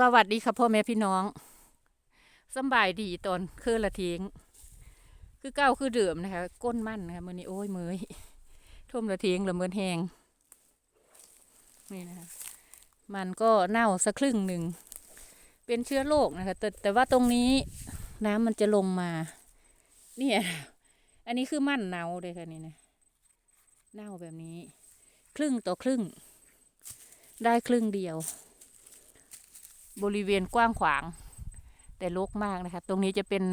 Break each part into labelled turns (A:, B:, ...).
A: สวัสดีค่ะพ่อแม่พี่น้องสบายดีตอนคือละทิ้งคือเก้าคือเดิมนะคะ ก้นมั่นนะคะมือนี้โอ้ยมือยท่มละทิ้งละเมินแหงนี่นะคะมันก็เน่าสักครึ่งหนึ่ง เป็นเชื้อโรคนะคะ แต่แต่ว่าตรงนี้น้ำมันจะลงมาเนี่ยอันนี้คือมั่นเน่าเลยค่ะนี่นะเน่าแบบนี้ ครึ่งต่อครึ่ง ได้ครึ่งเดียว บริเวณกว้างขวาง แต่รกมากนะคะ ตรงนี้จะเป็น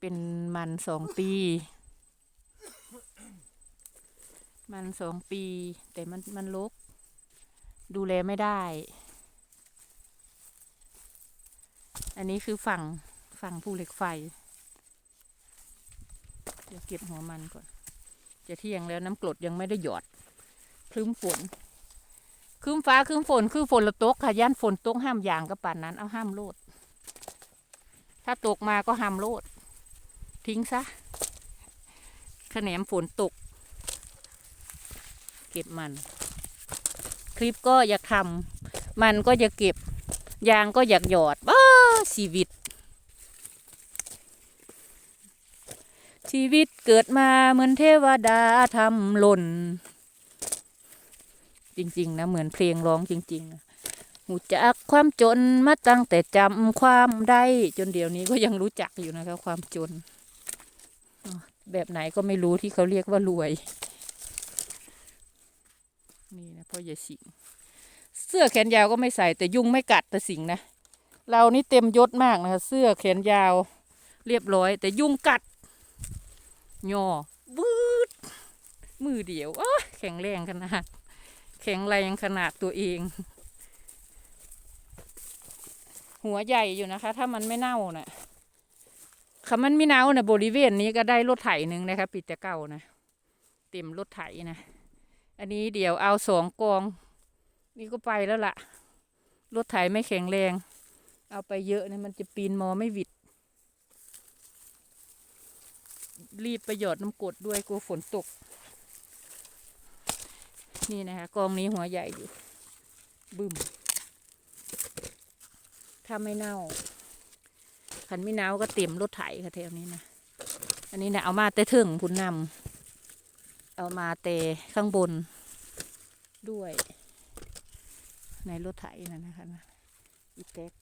A: เป็นมันสองปี มันสองปี แต่มันมันรกดูแลไม่ได้ อันนี้คือฝั่งฝั่งภูเหล็กไฟ เดี๋ยวเก็บหัวมันก่อน จะเที่ยงแล้วน้ำกรดยังไม่ได้หยอดคลึ้มฝน คืมฟ้าคืมฝนคือฝนละตกค่ะย่านฝนตกห้ามอย่างกับป่านนั้นเอาห้ามโลด ถ้าตกมาก็ห้ามโลด ทิ้งซะขแหนมฝนตก เก็บมัน คลิปก็อยากทำมันก็อยากเก็บ ยางก็อยากหยอดว้าชีวิต ชีวิตเกิดมาเหมือนเทวดาทำหล่น จริง ๆ นะ เหมือนเพลงร้องจริงๆนะหูจักความจนมาตั้งแต่จำความได้จนเดี๋ยวนี้ก็ยังรู้จักอยู่นะคะ ความจน แบบไหนก็ไม่รู้ที่เขาเรียกว่ารวย นี่นะพ่อใหญ่สิงเสื้อแขนยาวก็ไม่ใส่แต่ยุงไม่กัดแต่สิงนะ เรานี่เต็มยศมากนะคะ เสื้อแขนยาว เรียบร้อย แต่ยุงกัดย่อบืดมือเดียวอแข็งแรงขนาด แข็งแรงขนาดตัวเอง หัวใหญ่อยู่นะคะ ถ้ามันไม่เน่านะ่ะคำมันไม่เน่านะบริเวณนี้ก็ได้รถไถหนึ่งนะคะปิดแต่เก่านะเต็มรถไถนะอันนี้เดี๋ยวเอาสองกอง นี่ก็ไปแล้วล่ะรถไถไม่แข็งแรง เอาไปเยอะเนี่ยมันจะปีนมอไม่วิด รีบไปหยอดน้ำกดด้วยกลัวฝนตก นี่นะคะกองนี้หัวใหญ่อยู่ บึ้ม ถ้าไม่เน่าคันไม่เน่าก็เต็มรถไถค่ะแถวนี้นะ อันนี้นะเอามาแต่ถึงพุ่นนำเอามาแต่ข้างบนด้วย ในรถไถนั่นนะคะนะอีแท็ก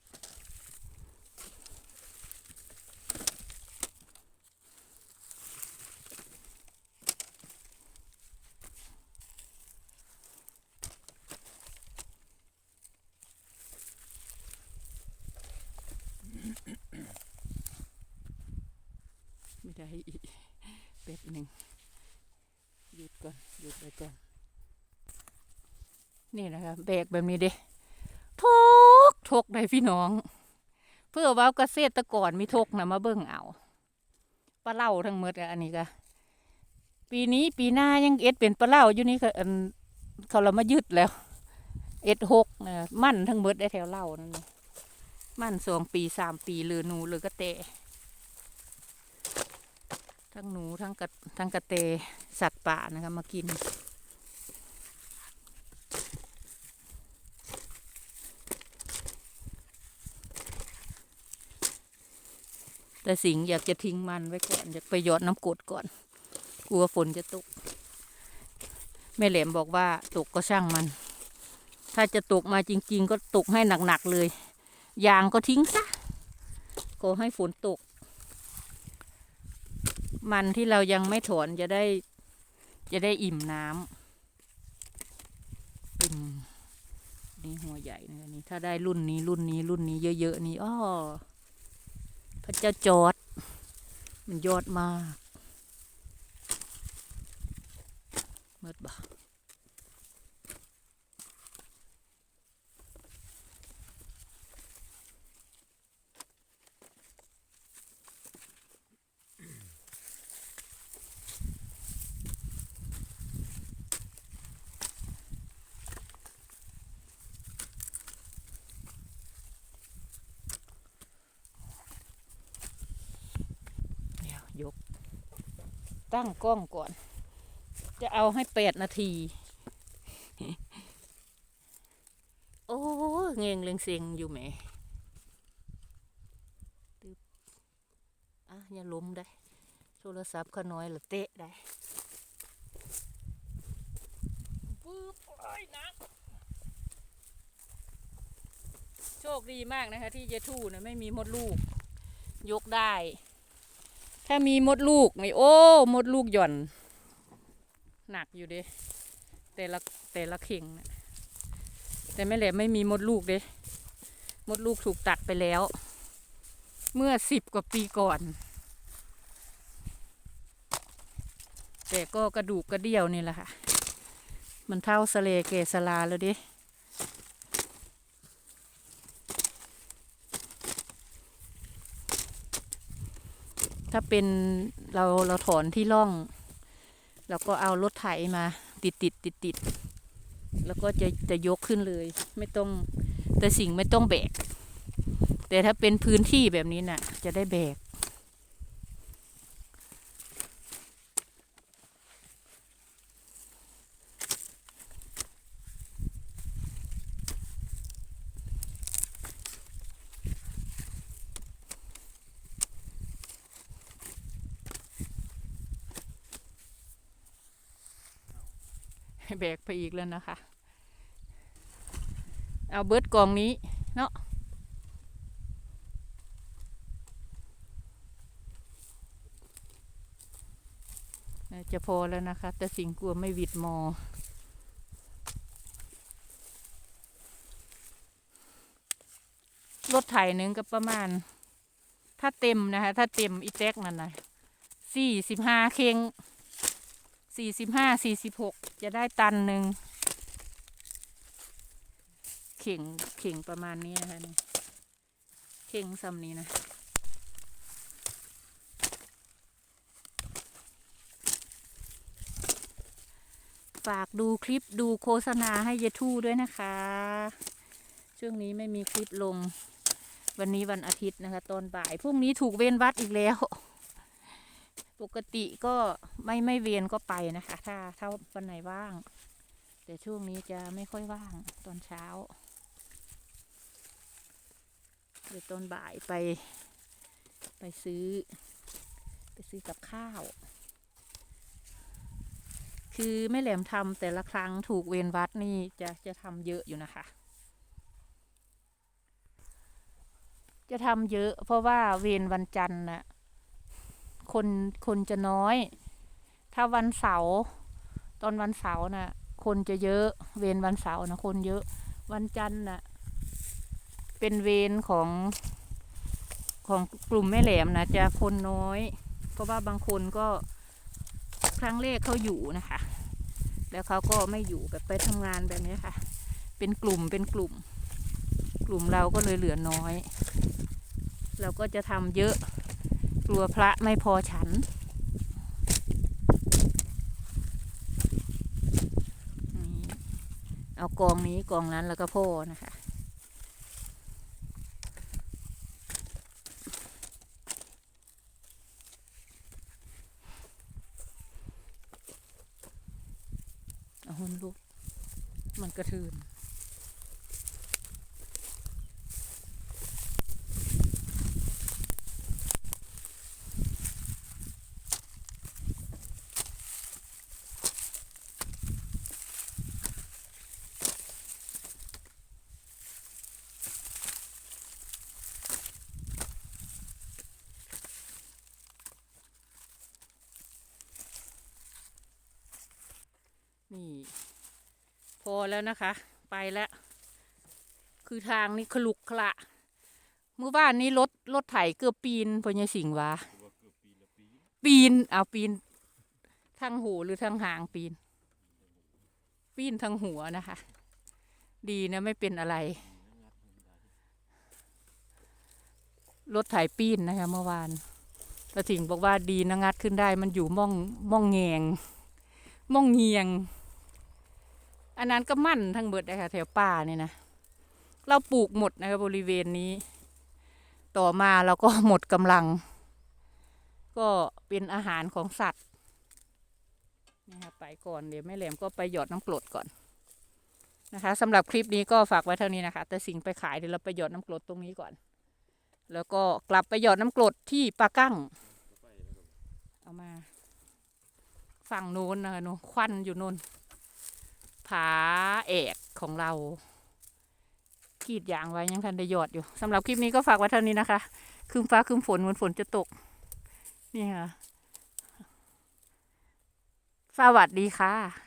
A: ได้อีกเป็ดหนึ่งหยุดก่อนหยุดไปก่อน นี่นะคะแบกแบบนี้เด้ทุกทุกได้พี่น้อง เพื่อว่าเกษตรกรมีทุกนะมาเบิ่งเอาปลาเล่าทั้งหมดอันนี้ก็ปีนี้ปีหน้ายังเอ็ดเป็นปลาเล่าอยู่นี่ก็เขาเรามายึดแล้ว เอ็ดหกนะมั่นทั้งหมดได้แถวเล่านั่นมั่นสองปีสามปีเลยหนูเลยก็เตะ ทั้งหนูทั้งกระทั้งกระเตสัตว์ป่านะคะมากิน แต่สิงห์อยากจะทิ้งมันไว้ก่อน อยากไปหยอดน้ำกรดก่อน กลัวฝนจะตก แม่แหลมบอกว่าตกก็ช่างมัน ถ้าจะตกมาจริง ๆ ก็ตกให้หนัก ๆ เลย ยางก็ทิ้งซะขอให้ฝนตก มันที่เรายังไม่ถอนจะได้ จะได้อิ่มน้ำอืมนี่หัวใหญ่นะนี่ถ้าได้รุ่นนี้รุ่นนี้รุ่นนี้เยอะๆนี่อ้อพระเจ้าจอด มันยอดมากเมื่อบ่ ตั้งกล้องก่อน จะเอาให้แปดนาที โอ้เงงเลงเซงอยู่แหมตึ๊บอะอย่าล้มได้ โทรศัพท์ขน้อยละเตะได้ปึ๊บโอ้ยนักโชคดีมากนะคะ ที่เยทูนะไม่มีมดลูก ยกได้ ถ้ามีมดลูกนี่โอ้ มดลูกหย่อน หนักอยู่เด้แต่ละแต่ละเข่งนะแต่ไม่แหลมไม่มีมดลูกเด้มดลูกถูกตัดไปแล้ว เมื่อสิบกว่าปีก่อน แต่ก็กระดูกกระเดี่ยวนี่แหละค่ะ มันเท่าสเลเกสลาแล้วดิ ถ้าเป็นเราเราถอนที่ร่อง แล้วก็เอารถไถมาติดติดติดติดแล้วก็จะจะยกขึ้นเลย ไม่ต้องแต่สิ่งไม่ต้องแบก แต่ถ้าเป็นพื้นที่แบบนี้น่ะ จะได้แบก แบกไปอีกแล้วนะคะ เอาเบิร์ดกองนี้เนาะจะพอแล้วนะคะ แต่สิ่งกลัวไม่วิดมอ รถไถหนึ่งก็ประมาณ ถ้าเต็มนะคะ ถ้าเต็มอีแจ็คนั่นนะสี่สิบห้าเคง สี่สิบห้าสี่สิบหกจะได้ตันหนึ่งเข่งเข่งประมาณนี้นะคะนี่เข่งซ้ำนี้นะ ฝากดูคลิปดูโฆษณาให้เยทูด้วยนะคะ ช่วงนี้ไม่มีคลิปลงวันนี้วันอาทิตย์นะคะ ตอนบ่ายพรุ่งนี้ถูกเว้นวัดอีกแล้ว ปกติก็ไม่ไม่เวียนก็ไปนะคะ ถ้าถ้าวันไหนว่าง แต่ช่วงนี้จะไม่ค่อยว่างตอนเช้าเดี๋ยวตอนบ่ายไป ไปซื้อ ไปซื้อกับข้าว คือไม่แหลมทำแต่ละครั้งถูกเวียนวัดนี่จะจะทำเยอะอยู่นะคะจะทำเยอะเพราะว่าเวรวันจันทร์น่ะ คนคนจะน้อย ถ้าวันเสาร์ตอนวันเสาร์น่ะ คนจะเยอะ เวรวันเสาร์นะคนเยอะ วันจันทร์น่ะ เป็นเวรของของกลุ่มแม่แหลมนะจะคนน้อย เพราะว่าบางคนก็ครั้งแรกเขาอยู่นะคะ แล้วเขาก็ไม่อยู่แบบไปทำงานแบบนี้ค่ะ เป็นกลุ่มเป็นกลุ่ม กลุ่มเราก็เลยเหลือน้อย เราก็จะทำเยอะ กลัวพระไม่พอฉัน เอากองนี้กองนั้นแล้วก็พ่อนะคะ เอาหุ่นลูก มันกระทืน นี่ พอแล้วนะคะ ไปแล้ว คือทางนี้ขลุกขละเมื่อบ้านนี้รถรถไถเกือบปีนพญสิงห์วะปีนเอาปีนทางหูหรือทางหางปีน ปีนทางหัวนะคะ ดีนะไม่เป็นอะไร รถไถปีนนะคะ เมื่อวานตาสิงห์บอกว่าดีนะงัดขึ้นได้ มันอยู่ม่องม่องแงงม่องเงียง อันนั้นก็มั่นทั้งเบิดเลยค่ะแถวป่าเนี่ยนะ เราปลูกหมดนะคะบริเวณนี้ ต่อมาเราก็หมดกำลัง ก็เป็นอาหารของสัตว์นะคะไปก่อนเดี๋ยวแม่แหลมก็ไปหยอดน้ำกรดก่อนนะคะสำหรับคลิปนี้ก็ฝากไว้เท่านี้นะคะ แต่สิ่งไปขายเดี๋ยวเราไปหยอดน้ำกรดตรงนี้ก่อน แล้วก็กลับไปหยอดน้ำกรดที่ปลากั้ง เอามา ฝั่งโน้นนะคะโน้นควันอยู่โน้น ผาเอกของเรากีดยางไว้ยังทันได้หยอดอยู่สำหรับคลิปนี้ก็ฝากไว้เท่านี้นะคะคืมฟ้าคืมฝนเหมือนฝนจะตก นี่ค่ะ สวัสดีค่ะ